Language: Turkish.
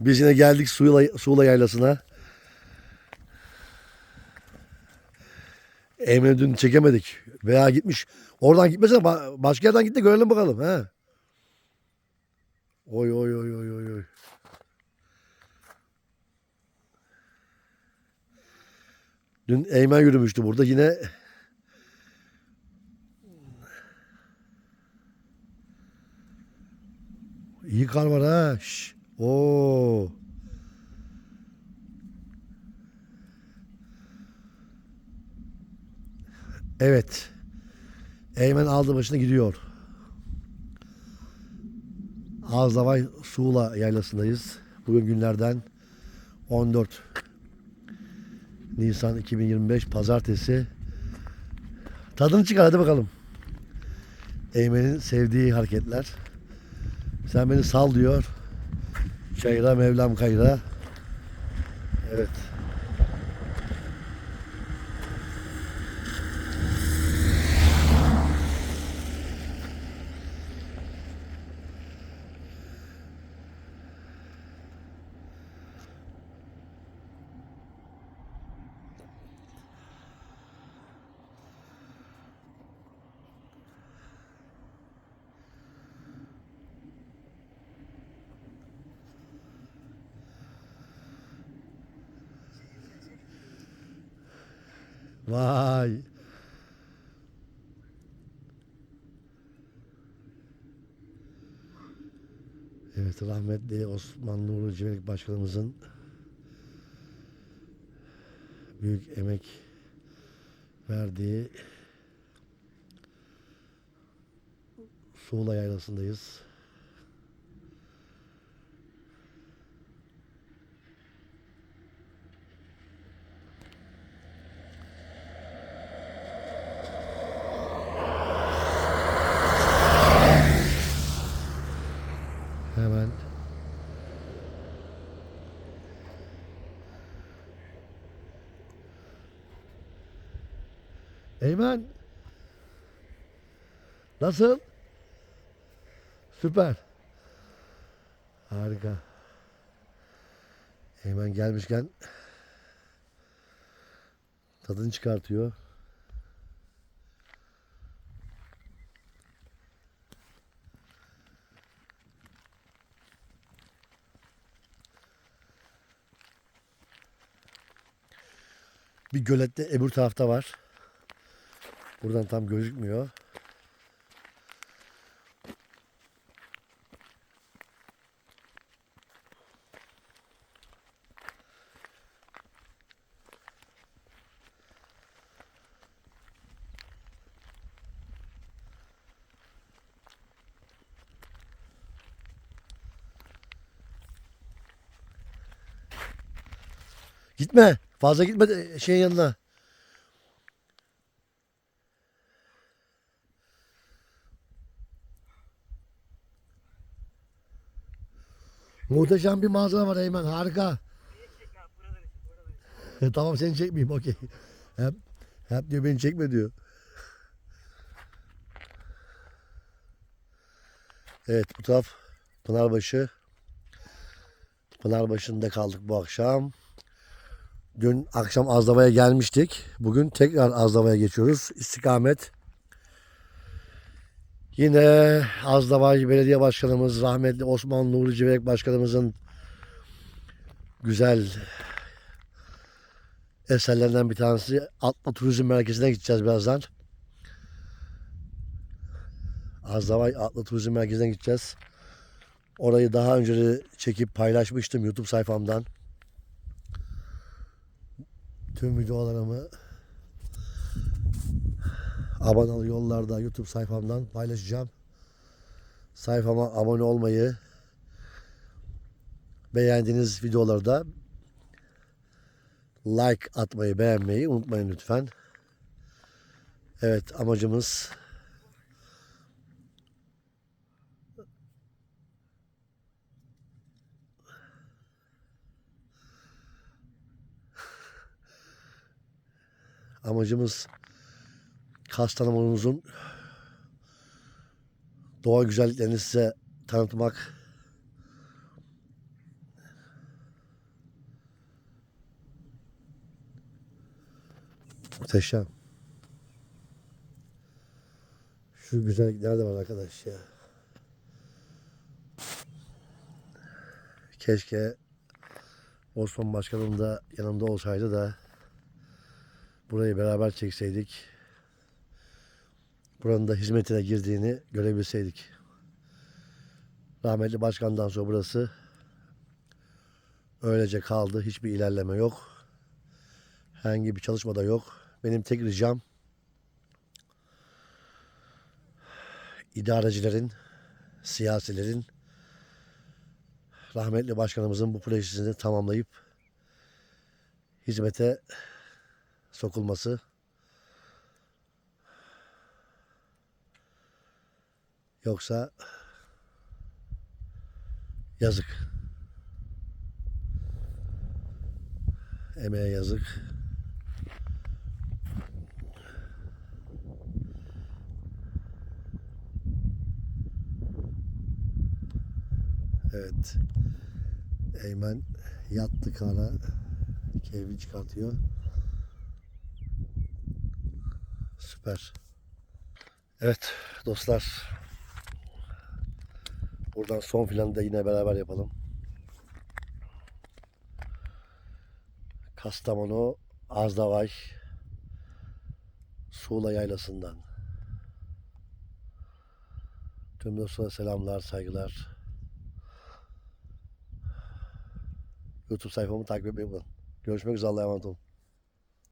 Biz yine geldik Suğla, Suğla Yaylası'na. Emre dün çekemedik. Veya gitmiş. Oradan gitmesene ba- başka yerden gitti görelim bakalım. He. Oy oy oy oy oy oy. Dün Eymen yürümüştü burada. Yine İyi kar var ha. Şş. Oo. Evet. Eymen aldı başına gidiyor. Ağızlavay Suğla yaylasındayız. Bugün günlerden 14 Nisan 2025 Pazartesi. Tadını çıkar hadi bakalım. Eymen'in sevdiği hareketler. Sen beni sal diyor. Çayıra Mevlam kayıra. Evet. Vay. Evet rahmetli Osman Nuri Civelek Başkanımızın büyük emek verdiği Suğla Yaylası'ndayız. Eymen Nasıl? Süper. Harika. Eymen gelmişken tadını çıkartıyor. Bir gölette öbür tarafta var. Buradan tam gözükmüyor. Gitme. Fazla gitme de şeyin yanına. Muhteşem bir manzara var Eymen. Harika. tamam seni çekmeyeyim. Okey. Hep, hep diyor beni çekme diyor. Evet bu taraf Pınarbaşı. Pınarbaşı'nda kaldık bu akşam. Dün akşam Azlava'ya gelmiştik. Bugün tekrar Azlava'ya geçiyoruz. İstikamet. Yine Azlava Belediye Başkanımız rahmetli Osman Nuri Civelek Başkanımızın güzel eserlerinden bir tanesi Atma Turizm Merkezi'ne gideceğiz birazdan. Azlavay Atla Turizm Merkezi'ne gideceğiz. Orayı daha önce de çekip paylaşmıştım YouTube sayfamdan. Tüm videolarımı Abanalı yollarda YouTube sayfamdan paylaşacağım. Sayfama abone olmayı, beğendiğiniz videolarda like atmayı, beğenmeyi unutmayın lütfen. Evet amacımız amacımız Kastamonu'muzun doğa güzelliklerini size tanıtmak muhteşem. Şu güzellik nerede var arkadaş ya? Keşke Osman Başkanım da yanımda olsaydı da burayı beraber çekseydik. Buranın da hizmetine girdiğini görebilseydik. Rahmetli başkandan sonra burası öylece kaldı. Hiçbir ilerleme yok. Herhangi bir çalışma da yok. Benim tek ricam idarecilerin, siyasilerin rahmetli başkanımızın bu projesini tamamlayıp hizmete sokulması yoksa yazık. Emeğe yazık. Evet. Eymen yattı kara. Keyfi çıkartıyor. Süper. Evet dostlar. Buradan son filanı da yine beraber yapalım. Kastamonu Azdavay Suğla Yaylası'ndan. Tüm dostlara selamlar, saygılar. YouTube sayfamı takip etmeyi unutmayın. Görüşmek üzere Allah'a emanet olun.